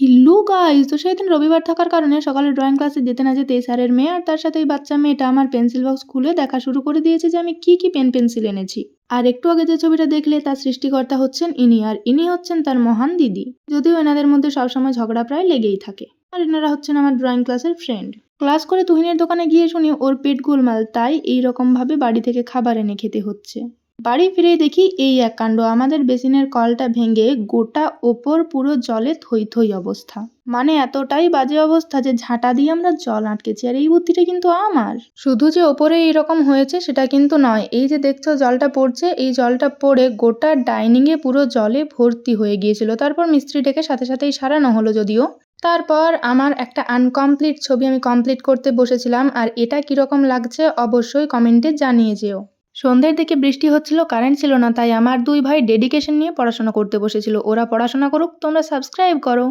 হিল্লু guys তো সেদিন রবিবার থাকার কারণে সকালে ড্রয়িং ক্লাসে যেতে না যেতে স্যারের মেয়ে আর তার সাথে এই বাচ্চা মেয়েটা আমার পেন্সিল বক্স খুলে দেখা শুরু করে দিয়েছে যে আমি কি কি পেন পেন্সিল এনেছি। আর একটু আগে যে ছবিটা দেখলে তার সৃষ্টিকর্তা হচ্ছেন ইনি আর ইনি হচ্ছেন তার মহান দিদি। যদিও এনাদের মধ্যে সবসময় ঝগড়া প্রায় লেগেই থাকে। আর এনারা হচ্ছেন আমার ড্রয়িং ক্লাসের ফ্রেন্ড ক্লাস করে তুহিনের দোকানে গিয়ে শুনি ওর পেট গোলমাল, তাই এই ভাবে বাড়ি থেকে খাবার এনে খেতে হচ্ছে। বাড়ি ফিরেই দেখি এই এক কাণ্ড। আমাদের বেসিনের কলটা ভেঙে গোটা ওপর পুরো জলে থই থই অবস্থা। মানে এতটাই বাজে অবস্থা যে ঝাঁটা দিয়ে আমরা জল আটকেছি। আর এই বুদ্ধিটা কিন্তু আমার। শুধু যে ওপরে এইরকম হয়েছে সেটা কিন্তু নয়। এই যে দেখছ জলটা পড়ছে, এই জলটা পড়ে গোটা ডাইনিংয়ে পুরো জলে ভর্তি হয়ে গিয়েছিল। তারপর মিস্ত্রি ডেকে সাথে সাথেই সারানো হলো যদিও। তারপর আমার একটা আনকমপ্লিট ছবি আমি কমপ্লিট করতে বসেছিলাম। আর এটা কীরকম লাগছে অবশ্যই কমেন্টে জানিয়ে যেও। সন্ধ্যের দিকে বৃষ্টি হচ্ছিল, কারেন্ট ছিল না, তাই আমার দুই ভাই ডেডিকেশন নিয়ে পড়াশোনা করতে বসেছিল। ওরা পড়াশোনা করুক, তোমরা সাবস্ক্রাইব করো।